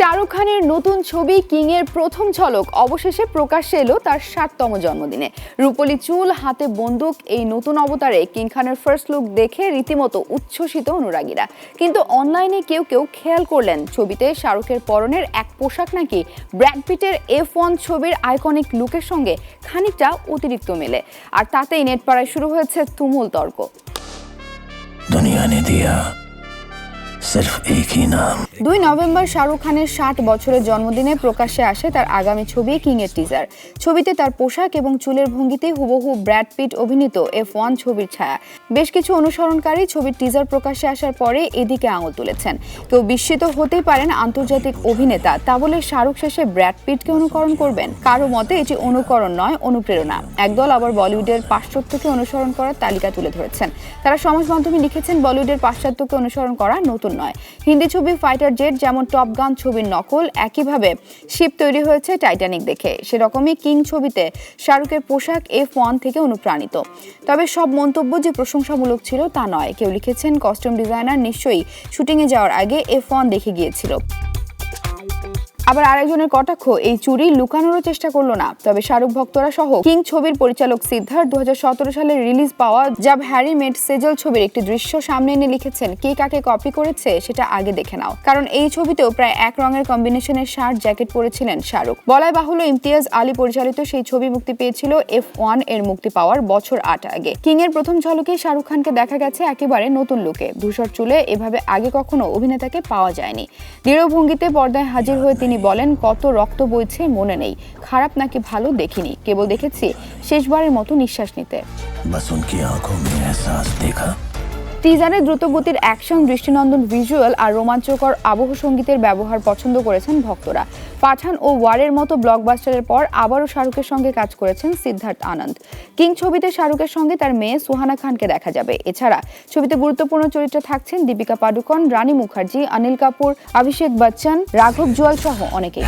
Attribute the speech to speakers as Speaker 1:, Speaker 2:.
Speaker 1: শাহরুখ খানের নতুন ছবি কিং এর প্রথম ঝলক অবশেষে প্রকাশ্যে এলো তার ষাটতম জন্মদিনে। রূপলি চুল, হাতে বন্দুক, এই নতুন অবতারে কিং খানের ফার্স্ট লুক দেখে রীতিমতো উচ্ছ্বসিত অনুরাগীরা। কিন্তু অনলাইনে কেউ কেউ খেয়াল করলেন, ছবিতে শাহরুখের পরনের এক পোশাক নাকি ব্র্যাডপিটের এফ ওয়ান ছবির আইকনিক লুকের সঙ্গে খানিকটা অতিরিক্ত মেলে। আর তাতেই নেটপাড়ায় শুরু হয়েছে তুমুল তর্ক।
Speaker 2: দুনিয়া এক হি নাম
Speaker 1: দুই নভেম্বর শাহরুখ খানের ষাট বছরের জন্মদিনে প্রকাশ্যে আসে তার আগামী ছবি কিং এর টিজার ছবিতে তার পোশাক এবং চুলের ভঙ্গিতে হুবহু ব্র্যাড পিট অভিনীত এফ ওয়ান ছবির ছায়া। বেশ কিছু অনুসরণকারী ছবির টিজার প্রকাশ্যে আসার পরে এদিকে আঙুল তুলেছেন। কেউ বিস্মিত হতেই পারেন আন্তর্জাতিক অভিনেতা, তা বলে শাহরুখ শেষে ব্র্যাড পিটকে অনুকরণ করবেন। কারও মতে এটি অনুকরণ নয়, অনুপ্রেরণা। একদল আবার বলিউডের পাশ্চাত্যকে অনুসরণ করার তালিকা তুলে ধরেছেন। তারা সমাজ মাধ্যমে লিখেছেন, বলিউডের পাশ্চাত্যকে অনুসরণ করা নতুন নয়। হিন্দি ছবি ফাইটার জেট যেমন টপ গান ছবির নকল, একইভাবে শিপ তৈরি হয়েছে টাইটানিক দেখে। সেরকমই কিং ছবিতে শাহরুখের পোশাক এফ ওয়ান থেকে অনুপ্রাণিত। তবে সব মন্তব্য যে প্রশংসামূলক ছিল তা নয়। কেউ লিখেছেন কস্টিউম ডিজাইনার নিশ্চয়ই শুটিংয়ে যাওয়ার আগে এফ ওয়ান দেখে গিয়েছিল। আবার আরেকজনের কটাক্ষ, এই চুরি লুকানোরও চেষ্টা করল না। তবে শাহরুখ ভক্তরা সহ কিং ছবির পরিচালক সিদ্ধার্থ দু সালে রিলিজ পাওয়া জাব হ্যারি মেট সেজল ছবির একটি দৃশ্য সামনে এনে লিখেছেন, কে কাকে কপি করেছে সেটা আগে দেখে নাও। কারণ এই ছবিতেও প্রায় এক রঙের কম্বিনেশনের শার্ট জ্যাকেট পরেছিলেন শাহরুখ। বলাই বাহুল্য, ইমতিয়াজ আলী পরিচালিত সেই ছবি মুক্তি পেয়েছিল এফ ওয়ানের মুক্তি পাওয়ার বছর আট আগে। কিং এর প্রথম ঝলকে শাহরুখ খানকে দেখা গেছে একেবারে নতুন লুকে। ধূসর চুলে এভাবে আগে কখনো অভিনেতাকে পাওয়া যায়নি। দৃঢ় ভঙ্গিতে পর্দায় হাজির হয়ে তিনি বলেন, কত রক্ত বইছে মনে নেই। খারাপ নাকি ভালো দেখিনি। কেবল দেখেছি, শেষবারের মতো নিঃশ্বাস নিতে।
Speaker 2: আঁখো মে এহসাস দেখা।
Speaker 1: টিজারে দ্রুতগতির অ্যাকশন, দৃষ্টিনন্দন ভিজুয়াল আর রোমাঞ্চকর আবহ সঙ্গীতের ব্যবহার পছন্দ করেছেন ভক্তরা। পাঠান ও ওয়ারের মতো ব্লকবাস্টারের পর আবারও শাহরুখের সঙ্গে কাজ করেছেন সিদ্ধার্থ আনন্দ। কিং ছবিতে শাহরুখের সঙ্গে তার মেয়ে সুহানা খানকে দেখা যাবে। এছাড়া ছবিতে গুরুত্বপূর্ণ চরিত্রে থাকছেন দীপিকা পাডুকন, রানী মুখার্জি, অনিল কাপুর, অভিষেক বচ্চন, রাঘব জুয়াল সহ অনেকেই।